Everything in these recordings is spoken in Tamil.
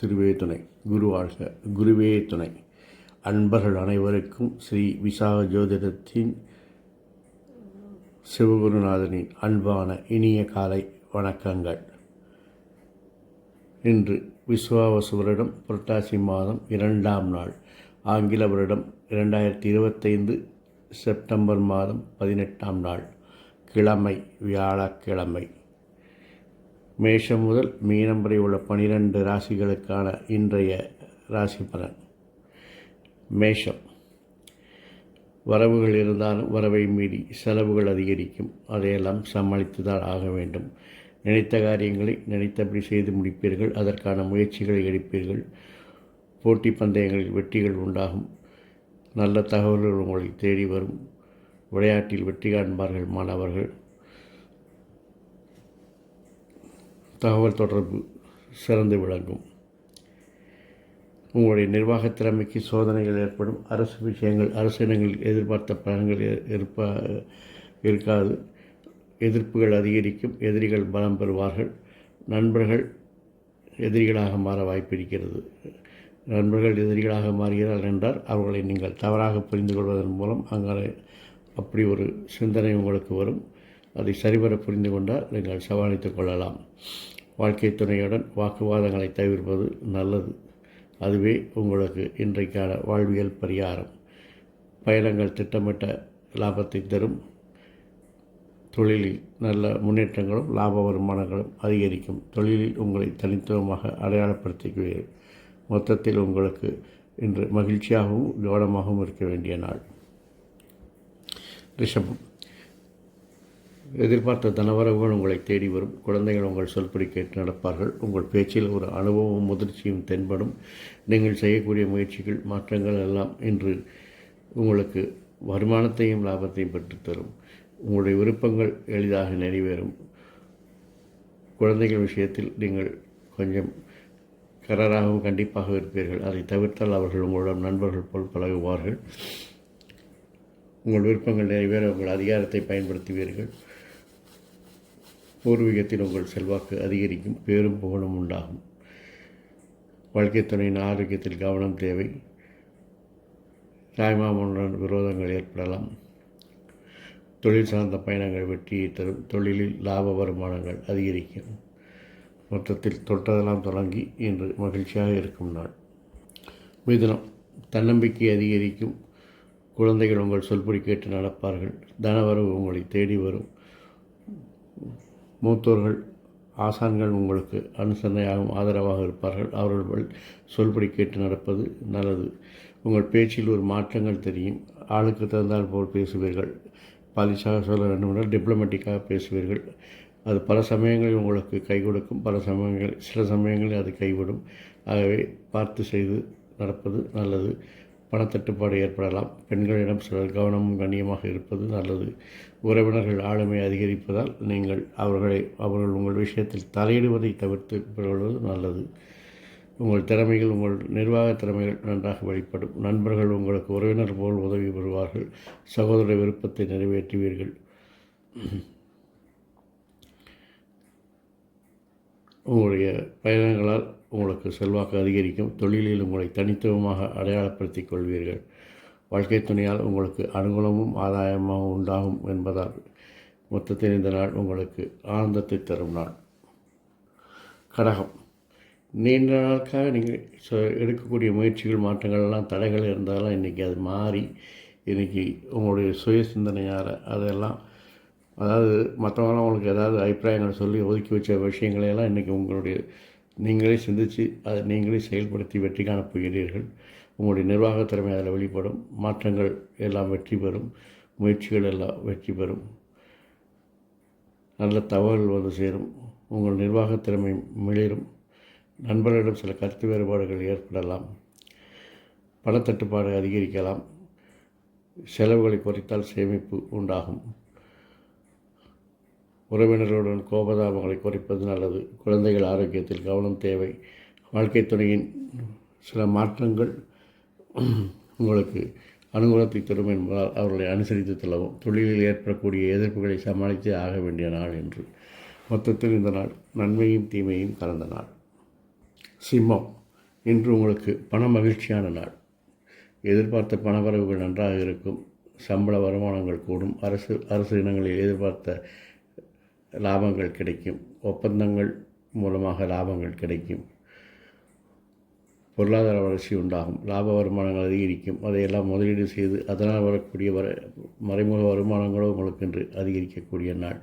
திருவே துணை குருவாழ்க குருவே துணை. அன்பர்கள் அனைவருக்கும் ஸ்ரீ விசாக ஜோதிடத்தின் சிவகுருநாதனின் அன்பான இனிய காலை வணக்கங்கள். இன்று விஸ்வாவசு வருடம் புரட்டாசி மாதம் இரண்டாம் நாள் ஆங்கில வருடம் இரண்டாயிரத்தி இருபத்தைந்து செப்டம்பர் மாதம் பதினெட்டாம் நாள் கிழமை வியாழக்கிழமை. மேஷம் முதல் மீனம் வரை உள்ள பனிரெண்டு ராசிகளுக்கான இன்றைய ராசி பலன் மேஷம். வரவுகள் இருந்தாலும் வரவை மீறி செலவுகள் அதிகரிக்கும். அதையெல்லாம் சமாளித்து தான் ஆக வேண்டும். நினைத்த காரியங்களை நினைத்தபடி செய்து முடிப்பீர்கள். அதற்கான முயற்சிகளை எடுப்பீர்கள். போட்டி பந்தயங்களில் வெற்றிகள் உண்டாகும். நல்ல தகவல்கள் உங்களை தேடி வரும். விளையாட்டில் வெற்றி காண்பார்கள் மாணவர்கள். தகவல் தொடர்பு சிறந்து விளங்கும். உங்களுடைய நிர்வாகத் திறமைக்கு சோதனைகள் ஏற்படும். அரசு விஷயங்கள் அரசிடங்களில் எதிர்பார்த்த பலன்கள் இ- இருப்ப இருக்காது. எதிர்ப்புகள் அதிகரிக்கும் எதிரிகள் பலம் பெறுவார்கள். நண்பர்கள் எதிரிகளாக மாற வாய்ப்பிருக்கிறது நண்பர்கள் எதிரிகளாக மாறுகிறார்கள் என்றால் அவர்களை நீங்கள் தவறாக புரிந்து கொள்வதன் மூலம் அங்கே அப்படி ஒரு சிந்தனை உங்களுக்கு வரும். அதை சரிவர புரிந்து கொண்டால் நீங்கள் சமாளித்துக் கொள்ளலாம். வாழ்க்கை துணையுடன் வாக்குவாதங்களை தவிர்ப்பது நல்லது. அதுவே உங்களுக்கு இன்றைக்கான வாழ்வியல் பரிகாரம். பயணங்கள் திட்டமிட்ட லாபத்தை தரும். தொழிலில் நல்ல முன்னேற்றங்களும் லாப வருமானங்களும் அதிகரிக்கும். தொழிலில் உங்களை தனித்துவமாக அடையாளப்படுத்திக்குவீர்கள் மொத்தத்தில் உங்களுக்கு இன்று மகிழ்ச்சியாகவும் கவனமாகவும் இருக்க வேண்டிய நாள். ரிஷபம். எதிர்பார்த்த தனவரவுகள் உங்களை தேடி வரும். குழந்தைகள் உங்கள் சொல்படி கேட்டு நடப்பார்கள். உங்கள் பேச்சில் ஒரு அனுபவமும் முதிர்ச்சியும் தென்படும். நீங்கள் செய்யக்கூடிய முயற்சிகள் மாற்றங்கள் எல்லாம் இன்று உங்களுக்கு வருமானத்தையும் லாபத்தையும் பெற்றுத்தரும். உங்களுடைய விருப்பங்கள் எளிதாக நிறைவேறும். குழந்தைகள் விஷயத்தில் நீங்கள் கொஞ்சம் கரராகவும் கண்டிப்பாக இருப்பீர்கள். அதை தவிர்த்தால் அவர்கள் உங்களிடம் நண்பர்கள் போல் பழகுவார்கள். உங்கள் விருப்பங்கள் நிறைவேற உங்கள் அதிகாரத்தை பயன்படுத்துவீர்கள். பூர்வீகத்தில் உங்கள் செல்வாக்கு அதிகரிக்கும். பேரும் புகழும் உண்டாகும். வாழ்க்கை துணையின் ஆரோக்கியத்தில் கவனம் தேவை. தாய்மாமனுடன் விரோதங்கள் ஏற்படலாம். தொழில் சார்ந்த பயணங்கள் வெற்றியை தரும் தொழிலில் லாப வருமானங்கள் அதிகரிக்கும். மொத்தத்தில் தொட்டதெல்லாம் தொடங்கி இன்று மகிழ்ச்சியாக இருக்கும் நாள். மிதுனம் தன்னம்பிக்கை அதிகரிக்கும். குழந்தைகள் உங்கள் சொல்படி கேட்டு நடப்பார்கள். தனவரவு உங்களை தேடி வரும். மூத்தோர்கள் ஆசான்கள் உங்களுக்கு அனுசரணையாகவும் ஆதரவாக இருப்பார்கள். அவர்கள் சொல்படி கேட்டு நடப்பது நல்லது. உங்கள் பேச்சில் ஒரு மாற்றங்கள் தெரியும். ஆளுக்கு தகுந்தால் போல் பேசுவீர்கள். பாலிஷாக சொல்ல வேண்டுமென்றால் டிப்ளமேட்டிக்காக பேசுவீர்கள். அது பல சமயங்களில் உங்களுக்கு கை கொடுக்கும் பல சமயங்கள் சில சமயங்களில் அது கைவிடும். ஆகவே பார்த்து செய்து நடப்பது நல்லது. பணத்தட்டுப்பாடு ஏற்படலாம். பெண்களிடம் சிலர் கவனமும் கண்ணியமாக இருப்பது நல்லது. உறவினர்கள் ஆளுமை அதிகரிப்பதால் நீங்கள் அவர்களை அவர்கள் உங்கள் விஷயத்தில் தலையிடுவதை தவிர்த்து கொள்வது நல்லது. உங்கள் திறமைகள் உங்கள் நிர்வாக திறமைகள் நன்றாக வெளிப்படும். நண்பர்கள் உங்களுக்கு உறவினர் போல் உதவி பெறுவார்கள். சகோதர விருப்பத்தை நிறைவேற்றுவீர்கள். உங்களுடைய பயணங்களால் உங்களுக்கு செல்வாக்கு அதிகரிக்கும். தொழிலில் உங்களை தனித்துவமாக அடையாளப்படுத்திக் கொள்வீர்கள். வாழ்க்கை துணையால் உங்களுக்கு அனுகூலமும் ஆதாயமாகவும் உண்டாகும் என்பதால் மொத்தத்தில் இந்த நாள் உங்களுக்கு ஆனந்தத்தை தரும் நாள். கடகம். நீண்ட நாளுக்காக நீங்கள் சொ- எடுக்கக்கூடிய முயற்சிகள் மாற்றங்கள் எல்லாம் தடைகள் இருந்தாலும் இன்றைக்கி அது மாறி இன்றைக்கி உங்களுடைய சுய சிந்தனையால் அதெல்லாம் அதாவது மற்றவங்களாம் உங்களுக்கு ஏதாவது அபிப்பிராயங்கள் சொல்லி ஒதுக்கி வச்ச விஷயங்களையெல்லாம் இன்றைக்கி உங்களுடைய நீங்களே சிந்தித்து அதை நீங்களே செயல்படுத்தி வெற்றி காணப் போகிறீர்கள். உங்களுடைய நிர்வாக திறமை அதில் வெளிப்படும். மாற்றங்கள் எல்லாம் வெற்றி பெறும். முயற்சிகள் எல்லாம் வெற்றி பெறும். நல்ல தகவல் வந்து சேரும். உங்கள் நிர்வாகத் திறமை மிளிரும். நண்பர்களிடம் சில கருத்து வேறுபாடுகள் ஏற்படலாம். பணத்தட்டுப்பாடு அதிகரிக்கலாம். செலவுகளை குறைத்தால் சேமிப்பு உண்டாகும். உறவினர்களுடன் கோபதாபங்களை குறைப்பது நல்லது. குழந்தைகள் ஆரோக்கியத்தில் கவனம் தேவை. வாழ்க்கை துணையின் சில மாற்றங்கள் உங்களுக்கு அனுகூலத்தை தரும் என்பதால் அவர்களை அனுசரித்து செல்லவும் தொழிலில் ஏற்படக்கூடிய எதிர்ப்புகளை சமாளித்து ஆக வேண்டிய நாள் என்று. மொத்தத்தில் இந்த நாள் நன்மையும் தீமையும் கலந்த நாள். சிம்மம் இன்று உங்களுக்கு பண மகிழ்ச்சியான நாள். எதிர்பார்த்த பணவரவுகள் நன்றாக இருக்கும். சம்பள வருமானங்கள் கூடும். அரசு அரசு இனங்களில் எதிர்பார்த்த லாபங்கள் கிடைக்கும். ஒப்பந்தங்கள் மூலமாக லாபங்கள் கிடைக்கும். பொருளாதார வளர்ச்சி உண்டாகும். லாப வருமானங்கள் அதிகரிக்கும். அதையெல்லாம் முதலீடு செய்து அதனால் வரக்கூடிய வர மறைமுக வருமானங்களோ உங்களுக்கு இன்று அதிகரிக்கக்கூடிய நாள்.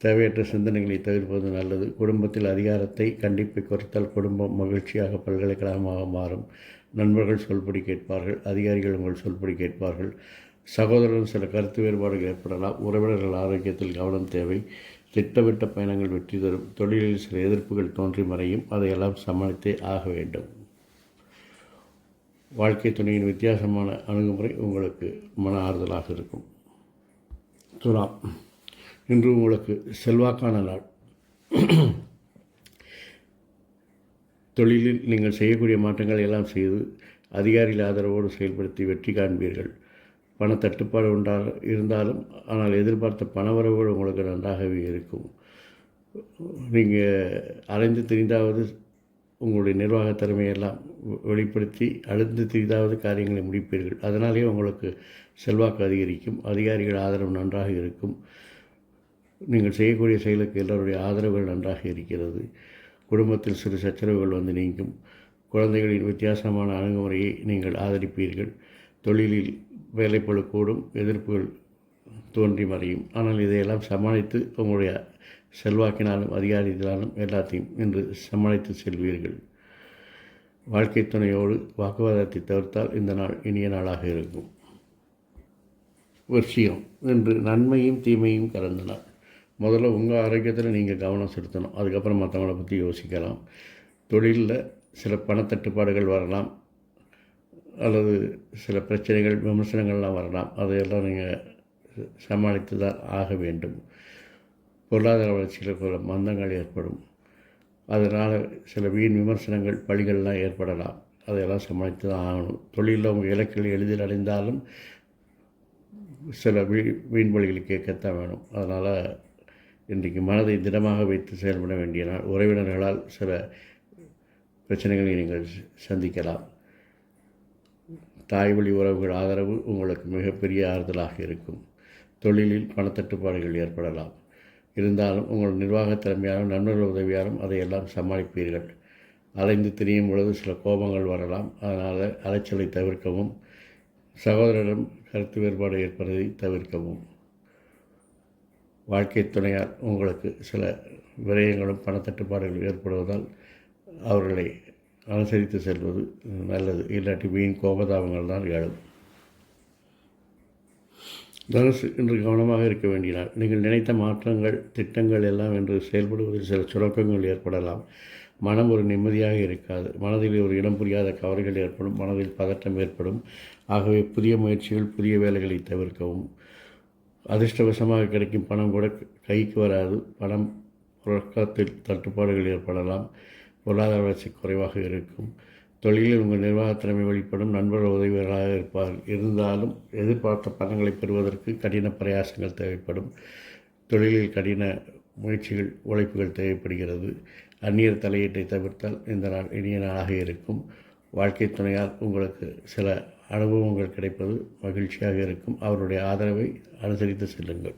தேவையற்ற சிந்தனைகளை தவிர்ப்பது நல்லது. குடும்பத்தில் அதிகாரத்தை கண்டிப்பை குறைத்தால் குடும்பம் மகிழ்ச்சியாக பல்கலைக்கழகமாக மாறும். நண்பர்கள் சொல்படி கேட்பார்கள். அதிகாரிகள் உங்கள் சொல்படி கேட்பார்கள். சகோதரன் சில கருத்து வேறுபாடுகள் ஏற்படலாம். உறவினர்கள் ஆரோக்கியத்தில் கவனம் தேவை. திட்டமிட்ட பயணங்கள் வெற்றி தரும். தொழிலில் சில எதிர்ப்புகள் தோன்றி மறையும். அதையெல்லாம் சமாளித்தே ஆக வேண்டும். வாழ்க்கை துணையின் வித்தியாசமான அணுகுமுறை உங்களுக்கு மன ஆறுதலாக இருக்கும். துலாம். இன்று உங்களுக்கு செல்வாக்கான நாள். தொழிலில் நீங்கள் செய்யக்கூடிய மாற்றங்களை எல்லாம் செய்து அதிகாரிகள் ஆதரவோடு செயல்படுத்தி வெற்றி காண்பீர்கள். பண தட்டுப்பாடு உண்டா இருந்தாலும் ஆனால் எதிர்பார்த்த பணவரவுகள் உங்களுக்கு நன்றாகவே இருக்கும். நீங்கள் அலைந்து தெரிந்தாவது உங்களுடைய நிர்வாக திறமையெல்லாம் வெளிப்படுத்தி அழுந்து தெரிந்தாவது காரியங்களை முடிப்பீர்கள். அதனாலேயே உங்களுக்கு செல்வாக்கு அதிகரிக்கும். அதிகாரிகள் ஆதரவு நன்றாக இருக்கும். நீங்கள் செய்யக்கூடிய செயலுக்கு எல்லோருடைய ஆதரவுகள் நன்றாக இருக்கிறது. குடும்பத்தில் சிறு சச்சரவுகள் வந்து நீங்கும். குழந்தைகளின் வித்தியாசமான அணுகுமுறையை நீங்கள் ஆதரிப்பீர்கள். தொழிலில் வேலைப்பளு கூடும் எதிர்ப்புகள் தோன்றி மறையும். ஆனால் இதையெல்லாம் சமாளித்து உங்களுடைய செல்வாக்கினாலும் அதிகாரத்தினாலும் எல்லாத்தையும் இன்று சமாளித்து செல்வீர்கள். வாழ்க்கை துணையோடு வாக்குவாதத்தை தவிர்த்தால் இந்த நாள் இனிய நாளாக இருக்கும். விஷயம் இன்று நன்மையும் தீமையும் கலந்த முதல்ல உங்கள் ஆரோக்கியத்தில் நீங்கள் கவனம் செலுத்தணும். அதுக்கப்புறம் மற்றவங்கள பற்றி யோசிக்கலாம். தொழிலில் சில பணத்தட்டுப்பாடுகள் வரலாம். அல்லது சில பிரச்சனைகள் விமர்சனங்கள்லாம் வரலாம். அதையெல்லாம் நீங்கள் சமாளித்து தான் ஆக வேண்டும். பொருளாதார வளர்ச்சியில் சில மந்தங்கள் ஏற்படும். அதனால் சில வீண் விமர்சனங்கள் பழிகள்லாம் ஏற்படலாம். அதையெல்லாம் சமாளித்து தான் ஆகணும். தொழிலில் உங்கள் இலக்கில் எளிதில் அடைந்தாலும் சில வீ வீண் வழிகளை கேட்கத்தான் வேணும். அதனால் இன்றைக்கு மனதை திடமாக வைத்து செயல்பட வேண்டிய நாள் உறவினர்களால் சில பிரச்சனைகளை நீங்கள் சந்திக்கலாம். தாய் வழி உறவுகள் ஆதரவு உங்களுக்கு மிகப்பெரிய ஆறுதலாக இருக்கும். தொழிலில் பணத்தட்டுப்பாடுகள் ஏற்படலாம். இருந்தாலும் உங்கள் நிர்வாக திறமையாலும் நண்பர்கள் உதவியாலும் அதையெல்லாம் சமாளிப்பீர்கள். அலைந்து திரியும் பொழுது சில கோபங்கள் வரலாம். அதனால் அலைச்சலை தவிர்க்கவும் சகோதரரிடம் கருத்து வேறுபாடு ஏற்படுவதை தவிர்க்கவும். வாழ்க்கை துணையால் உங்களுக்கு சில விரயங்களும் பணத்தட்டுப்பாடுகள் ஏற்படுவதால் அவர்களை அனுசரித்து செல்வது நல்லது. இல்லாட்டி வீண் கோபதாபங்கள் தான் எழும். தனுசு இன்று கவனமாக இருக்க வேண்டினார் நீங்கள் நினைத்த மாற்றங்கள் திட்டங்கள் எல்லாம் என்று செயல்படுவதில் சில சுரக்கங்கள் ஏற்படலாம். மனம் ஒரு நிம்மதியாக இருக்காது. மனதில் ஒரு இடம் புரியாத கவலைகள் ஏற்படும். மனதில் பதட்டம் ஏற்படும். ஆகவே புதிய முயற்சிகள் புதிய வேலைகளை தவிர்க்கவும். அதிர்ஷ்டவசமாக கிடைக்கும் பணம் கூட கைக்கு வராது. பணம் புழக்கத்தில் தட்டுப்பாடுகள் ஏற்படலாம். பொருளாதார வளர்ச்சி குறைவாக இருக்கும். தொழிலில் உங்கள் நிர்வாகத்திறமை வெளிப்படும். நண்பர்கள் உதவிகளாக இருப்பார்கள் இருந்தாலும் எதிர்பார்த்த பணங்களை பெறுவதற்கு கடின பிரயாசங்கள் தேவைப்படும். தொழிலில் கடின முயற்சிகள் உழைப்புகள் தேவைப்படுகிறது. அந்நியர் தலையீட்டை தவிர்த்தால் இந்த நாள் இனிய நாளாக இருக்கும். வாழ்க்கை துணையால் உங்களுக்கு சில அனுபவங்கள் கிடைப்பது மகிழ்ச்சியாக இருக்கும். அவருடைய ஆதரவை அனுசரித்து செல்லுங்கள்.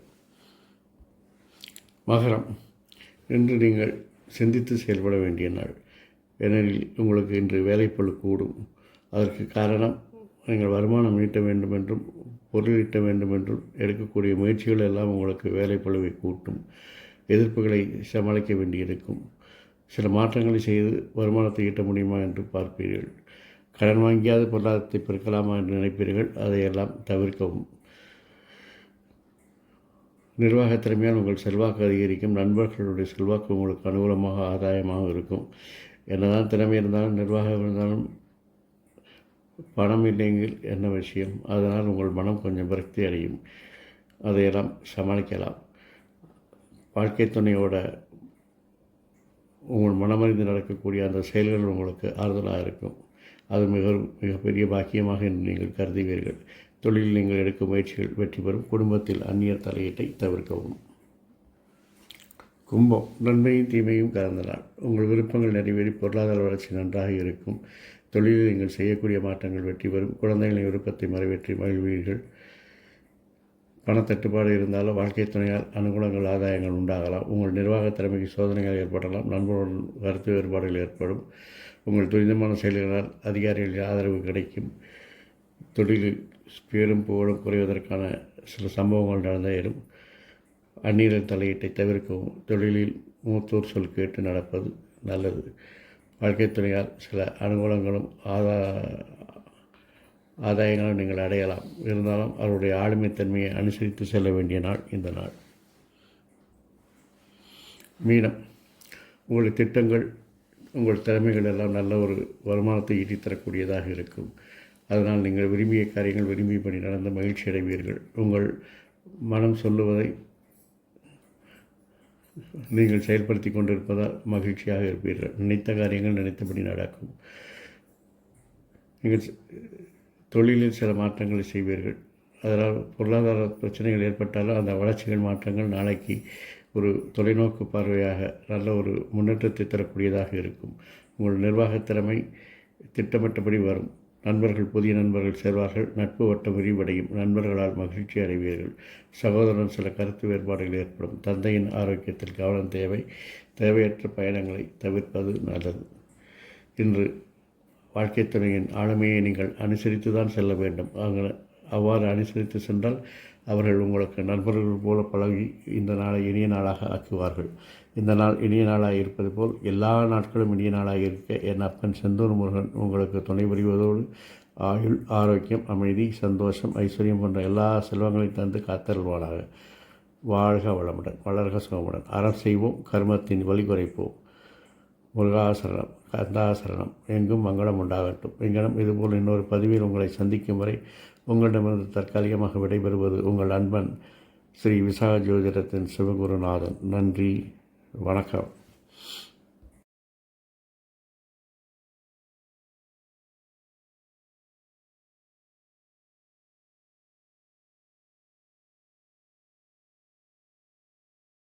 மகரம். இன்று நீங்கள் சிந்தித்து செயல்பட வேண்டிய நாள். ஏனெனில் உங்களுக்கு இன்று வேலைப்பழு கூடும். அதற்கு காரணம் நீங்கள் வருமானம் ஈட்ட வேண்டும் என்றும் பொருள் ஈட்ட வேண்டும் என்றும் எடுக்கக்கூடிய முயற்சிகள் எல்லாம் உங்களுக்கு வேலைப்பழுவை கூட்டும். எதிர்ப்புகளை சமாளிக்க வேண்டியிருக்கும். சில மாற்றங்களை செய்து வருமானத்தை ஈட்ட முடியுமா என்று பார்ப்பீர்கள். கடன் வாங்கியாவது பொருளாதாரத்தை பெருக்கலாமா என்று நினைப்பீர்கள்? அதையெல்லாம் தவிர்க்கவும். நிர்வாக திறமையால் உங்கள் செல்வாக்கு அதிகரிக்கும். நண்பர்களுடைய செல்வாக்கு உங்களுக்கு அனுகூலமாக ஆதாயமாக இருக்கும். என்னதான் திறமை இருந்தாலும் நிர்வாகம் இருந்தாலும் பணம் இல்லைங்கில் என்ன விஷயம்? அதனால் உங்கள் மனம் கொஞ்சம் விரக்தி அடையும். அதையெல்லாம் சமாளிக்கலாம். வாழ்க்கை துணையோட உங்கள் மனமறிந்து நடக்கக்கூடிய அந்த செயல்கள் உங்களுக்கு ஆறுதலாக இருக்கும். அது மிக மிகப்பெரிய பாக்கியமாக என்று நீங்கள் கருதுவீர்கள். தொழிலில் நீங்கள் எடுக்கும் முயற்சிகள் வெற்றி பெறும். குடும்பத்தில் அந்நியர் தலையீட்டை தவிர்க்கவும். கும்பம். நன்மையும் தீமையும் கலந்த நாள். உங்கள் விருப்பங்கள் நிறைவேறி பொருளாதார வளர்ச்சி நன்றாக இருக்கும். தொழிலில் நீங்கள் செய்யக்கூடிய மாற்றங்கள் வெற்றி பெறும். குழந்தைகளின் விருப்பத்தை மறைவேற்றி மகிழ்வீர்கள். பணத்தட்டுப்பாடு இருந்தாலும் வாழ்க்கை துணையால் அனுகூலங்கள் ஆதாயங்கள் உண்டாகலாம். உங்கள் நிர்வாக திறமைக்கு சோதனைகள் ஏற்படலாம். நண்பர்களுடன் கருத்து வேறுபாடுகள் ஏற்படும். உங்கள் துரிதமான செயல்களால் அதிகாரிகளின் ஆதரவு கிடைக்கும். தொழிலில் பேரும் புகழும் குறைவதற்கான சில சம்பவங்கள் நடந்தேறும் அந்நீரில் தலையீட்டை தவிர்க்கவும் தொழிலில் மூத்தோர் சொல் கேட்டு நடப்பது நல்லது. வாழ்க்கைத்துறையால் சில அனுகூலங்களும் ஆதா ஆதாயங்களும் நீங்கள் அடையலாம். இருந்தாலும் அவருடைய ஆளுமைத்தன்மையை அனுசரித்து செல்ல வேண்டிய நாள் இந்த நாள். மீனம். உங்களுடைய திட்டங்கள் உங்கள் திறமைகள் எல்லாம் நல்ல ஒரு வருமானத்தை ஈட்டித்தரக்கூடியதாக இருக்கும். அதனால் நீங்கள் விரும்பிய காரியங்கள் விரும்பியபடி நடந்து மகிழ்ச்சி அடைவீர்கள். உங்கள் மனம் சொல்லுவதை நீங்கள் செயல்படுத்தி கொண்டிருப்பதால் மகிழ்ச்சியாக இருப்பீர்கள். நினைத்த காரியங்கள் நினைத்தபடி நடக்கும். நீங்கள் தொழிலில் சில மாற்றங்களை செய்வீர்கள். அதனால் பொருளாதார பிரச்சனைகள் ஏற்பட்டாலும் அந்த வளர்ச்சிகள் மாற்றங்கள் நாளைக்கு ஒரு தொலைநோக்கு பார்வையாக நல்ல ஒரு முன்னேற்றத்தை தரக்கூடியதாக இருக்கும். உங்கள் நிர்வாக திறமை திட்டமிட்டபடி வரும். நண்பர்கள் புதிய நண்பர்கள் சேர்வார்கள். நட்பு வட்டம் விரிவடையும். நண்பர்களால் மகிழ்ச்சி அடைவீர்கள். சகோதரன் சில கருத்து வேறுபாடுகள் ஏற்படும். தந்தையின் ஆரோக்கியத்தில் கவனம் தேவை. தேவையற்ற பயணங்களை தவிர்ப்பது நல்லது. இன்று வாழ்க்கை துணையின் ஆளுமையை நீங்கள் அனுசரித்து தான் செல்ல வேண்டும். அவங்க அவ்வாறு அனுசரித்து சென்றால் அவர்கள் உங்களுக்கு நண்பர்கள் போல பழகி இந்த நாளை இனிய நாளாக ஆக்குவார்கள். இந்த நாள் இனிய நாளாக இருப்பது போல் எல்லா நாட்களும் இனிய நாளாக இருக்க என் அப்பன் செந்தூர் முருகன் உங்களுக்கு துணை புரிவதோடு ஆயுள் ஆரோக்கியம் அமைதி சந்தோஷம் ஐஸ்வர்யம் போன்ற எல்லா செல்வங்களையும் தந்து காத்தருள்வானாக. வாழ்க வளமுடன் வளர்க சுகமுடன் அறம் செய்வோம் கர்மத்தின் வழி குறைப்போம். முருகாசரணம் கந்தாசரணம் எங்கும் மங்களம் உண்டாகட்டும். எங்கனம் இதுபோல் இன்னொரு பதிவில் உங்களை சந்திக்கும் வரை உங்களிடமிருந்து தற்காலிகமாக விடைபெறுவது உங்கள் அன்பன் ஸ்ரீ விசாக ஜோதிடத்தின் சிவகுருநாதன். நன்றி வணக்கம்.